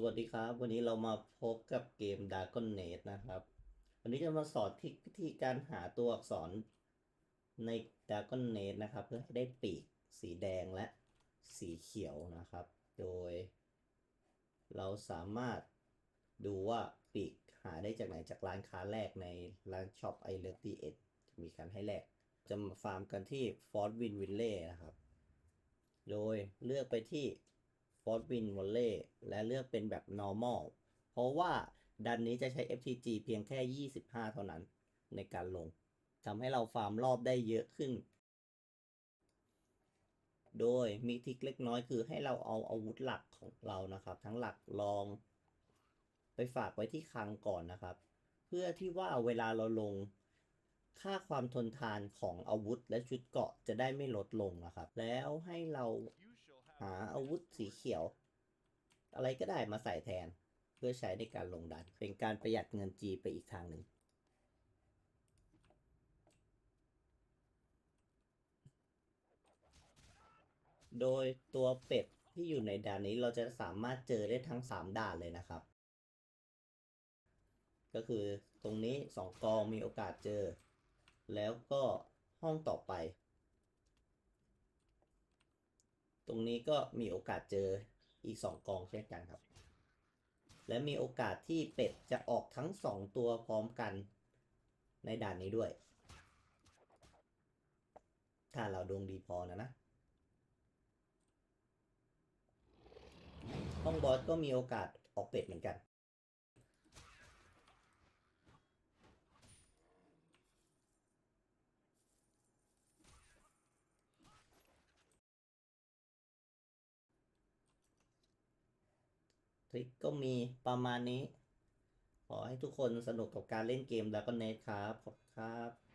สวัสดีครับ วันนี้เรามาพบกับเกม Dragon Nest นะครับ วันนี้จะมาสอนทริวิธีการหาตัวอักษรใน Dragon Nest นะครับ เพื่อให้ได้ปีกสีแดงและสีเขียวนะครับ โดย เราสามารถดูว่าปีกหาได้จากไหนจากร้านค้าแรกในร้านช็อปไอเลตีเอ็ดจะมีการให้แลกจะมาฟาร์มกันที่ฟอร์ w วินวินเล่นะครับ โดยเลือกไปที่ ฟอร์ w วินวอลเล่และเลือกเป็นแบบ normal เพราะว่าดันนี้จะใช้ FTG เพียงแค่ 25 เท่านั้นในการลงทำให้เราฟาร์มรอบได้เยอะขึ้น โดยมีทิกเล็กน้อยคือให้เราเอาอาวุธหลักของเรานะครับ ทั้งหลักรอง ไปฝากไว้ที่คลังก่อนนะครับ เพื่อที่ว่าเวลาเราลงค่าความทนทานของอาวุธและชุดเกาะจะได้ไม่ลดลงนะครับ แล้วให้เรา หาอาวุธสีเขียว อะไรก็ได้มาใส่แทน เพื่อใช้ในการลงดัน เป็นการประหยัดเงินจีไปอีกทางหนึ่งโดยตัวเป็ดที่อยู่ในด่านนี้เราจะสามารถเจอได้ทั้ง 3 ด่านเลยนะครับ ก็คือตรงนี้ 2 กองมีโอกาสเจอ แล้วก็ห้องต่อไป ตรงนี้ก็มีโอกาสเจออีก 2 กองเช่นกันครับ และมีโอกาสที่เป็ดจะออกทั้ง 2 ตัวพร้อมกันในด่านนี้ด้วย ถ้าเราดวงดีพอนะนะห้องบอสก็มีโอกาสออกเป็ดเหมือนกันิกก็มีประมาณนี้ ขอให้ทุกคนสนุกกับการเล่นเกมแล้วก็เนทครับ ขอบคุณครับ